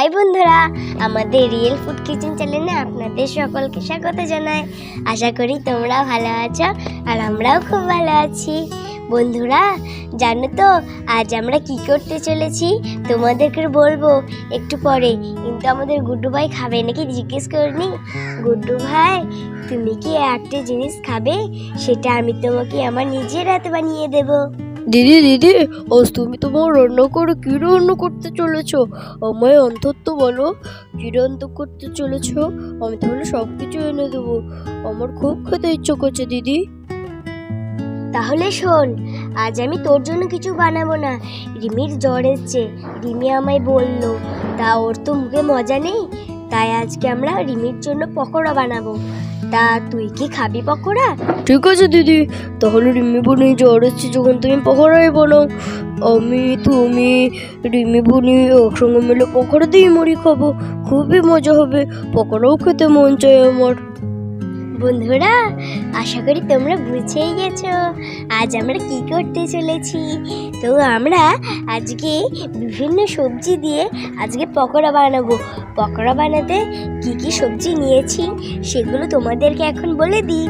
High বন্ধুরা, আমাদের real food kitchen চ্যানেলে আপনাদের সকলকে স্বাগত জানাই। আশা করি তোমরা ভালো আছো আর আমরাও খুব ভালো আছি। বন্ধুরা, জানো তো, আজ আমরা কি করতে চলেছি? তোমাদেরকে বলব, একটু পরে। কিন্তু আমাদের গুড্ডু ভাই খাবে নাকি জিজ্ঞেস করিনি? গুড্ডু ভাই, তুমি কি একটা জিনিস খাবে? সেটা আমি তোমাকে আমার নিজের হাতে বানিয়ে দেবো। দিদি দিদি আজ তুমি তোমার রান্না করে কি রান্না করতে চলেছ? আমায় অন্তত বলো, কি রান্না করতে চলেছ? আমি তাহলে সব কিছু এনে দেবো। আমার খুব খেতে ইচ্ছে করছে, দিদি। তাহলে শোন, আজ আমি তোর জন্য কিছু বানাবো না। রিমির জ্বর এসছে, রিমি আমায় বলল। তা ওর তো মুখে মজা নেই, তাই আজকে আমরা রিমির জন্য পকোড়া বানাবো। তা তুই কি খাবি পকোড়া? ঠিক আছে, দিদি। তাহলে রিমি বুনি জ্বর এসছে, যখন তুমি পকোড়াই বলো আমি, তুমি, রিমি বুনি একসঙ্গে মিলে পকোড়া দিয়ে মুড়ি খাব। খুবই মজা হবে। পকোড়াও খেতে মন চায় আমার। বন্ধুরা, আশা করি তোমরা বুঝেই গেছো আজ আমরা কি করতে চলেছি। তো আমরা আজকে বিভিন্ন সবজি দিয়ে আজকে পকোড়া বানাবো। পকোড়া বানাতে কি কি সবজি নিয়েছি সেগুলো তোমাদেরকে এখন বলে দিই।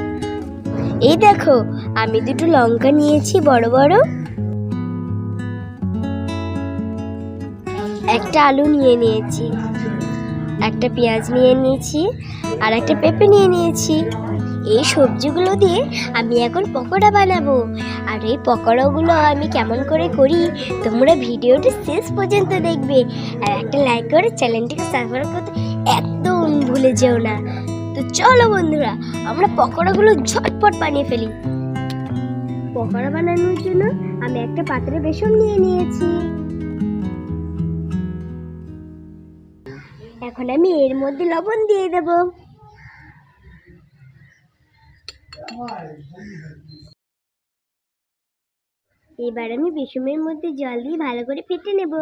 এই দেখো, আমি দুটো লঙ্কা নিয়েছি বড় বড়। একটা আলু নিয়ে নিয়েছি। একটা পেঁয়াজ নিয়ে নিয়েছি আর একটা পেঁপে নিয়ে নিয়েছি। এই সবজিগুলো দিয়ে আমি এখন পকোড়া বানাবো। আর এই পকোড়াগুলো আমি কেমন করে করি, তোমরা ভিডিওটি শেষ পর্যন্ত দেখবে। আর একটা লাইক করে চ্যানেলটিকে সাবস্ক্রাইব করতে একদম ভুলে যেও না। তো চলো বন্ধুরা, আমরা পকোড়াগুলো ঝটপট বানিয়ে ফেলি। পকোড়া বানানোর জন্য আমি একটা পাত্রে বেসন নিয়ে নিয়েছি। এখন আমি এর মধ্যে লবণ দিয়ে দেব। এবার আমি বিষমের মধ্যে জল দিয়ে ভালো করে ফেটে নেব।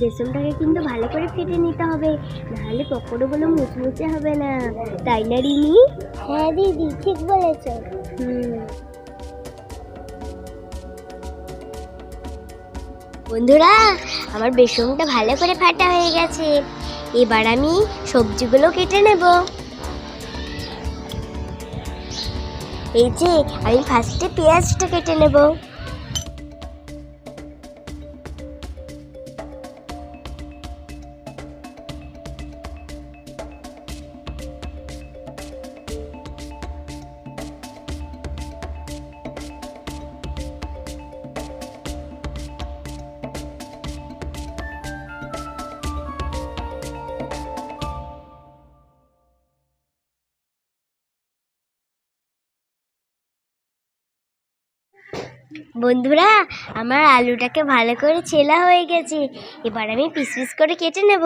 বেসনটাকে কিন্তু ভালো করে ফেটে নিতে হবে। নাহলে পকোড়াগুলো মুচমুচে হবে না। তাই না রিমি? হ্যাঁ দিদি ঠিক বলেছ। হুম। বন্ধুরা আমার বেসনটা ভালো করে ফাটা হয়ে গেছে। এবার আমি সবজিগুলো কেটে নেব। এই যে আমি ফার্স্টে পেঁয়াজটা কেটে নেব। বন্ধুরা, আমার আলুটাকে ভালো করে ছেলা হয়ে গেছে। এবার আমি পিস পিস করে কেটে নেব।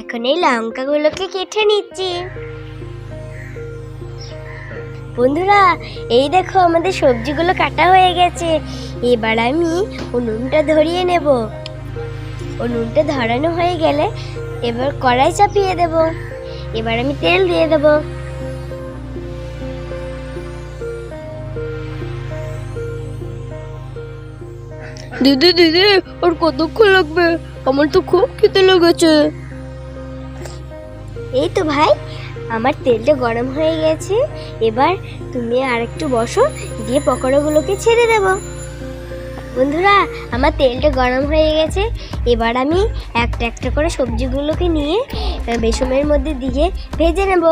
এখন এই লঙ্কাগুলোকে কেটে নিচ্ছি। বন্ধুরা এই দেখো আমাদের সবজিগুলো কাটা হয়ে গেছে। এবার আমি উনুনটা ধরিয়ে নেব। উনুনটা ধরানো হয়ে গেলে এবার কড়াই চাপিয়ে দেব। এবার আমি তেল দিয়ে দেব। দিদি দিদি আর কতক্ষণ লাগবে? আমার তো খুব খেতে লেগেছে। এই তো ভাই আমার তেলটা গরম হয়ে গেছে। এবার তুমি আর একটু বসো, দিয়ে পকোড়াগুলোকে ছেড়ে দেব। বন্ধুরা, আমার তেলটা গরম হয়ে গেছে। এবার আমি একটা একটা করে সবজিগুলোকে নিয়ে বেসনের মধ্যে দিয়ে ভেজে নেব।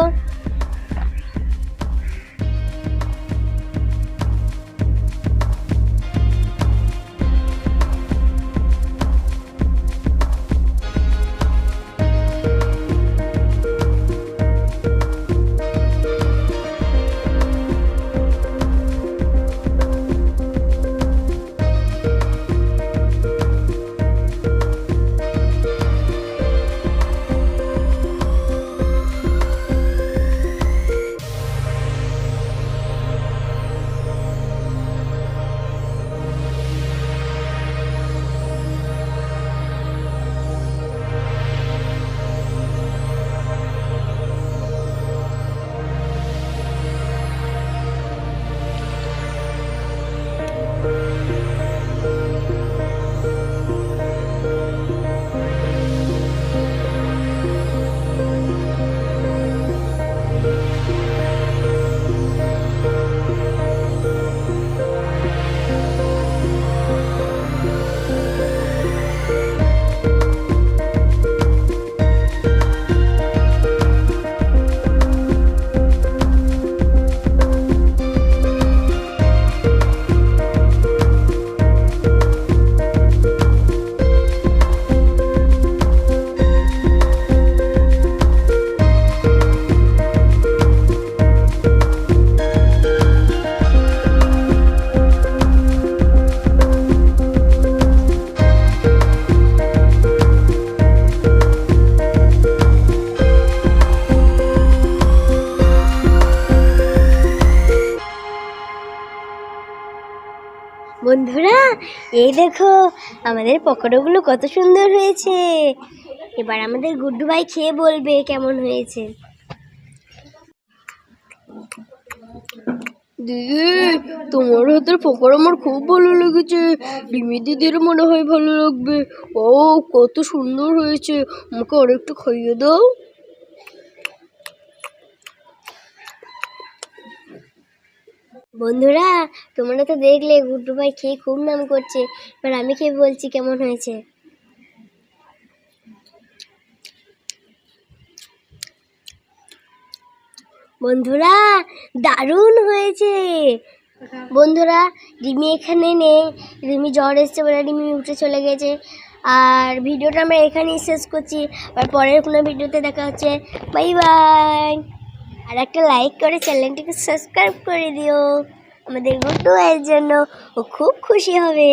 বন্ধুরা, এই দেখো, আমাদের পকোড়াগুলো কত সুন্দর হয়েছে। এবার আমাদের গুড্ডু ভাই খেয়ে বলবে কেমন হয়েছে। দিদি, তোমার হাতের পকোড়া আমার খুব ভালো লেগেছে। রিমি দিদির মনে হয় ভালো লাগবে। ও, কত সুন্দর হয়েছে। আমাকে আরেকটু খাইয়ে দাও। বন্ধুরা, তোমরা তো দেখলে, গুড্ডু ভাই খেয়ে খুব নাম করছে। এবার আমি খেয়ে বলছি কেমন হয়েছে। বন্ধুরা, দারুণ হয়েছে। বন্ধুরা, রিমি এখানে নেই। রিমি জ্বর এসছে বলে রিমি উঠে চলে গেছে। আর ভিডিওটা আমরা এখানেই শেষ করছি। আর পরের কোনো ভিডিওতে দেখা হচ্ছে। Bye bye. আর একটা লাইক করে চ্যানেলটিকে সাবস্ক্রাইব করে দিও। আমাদের গুড্ডু ভাইয়ের জন্য ও খুব খুশি হবে।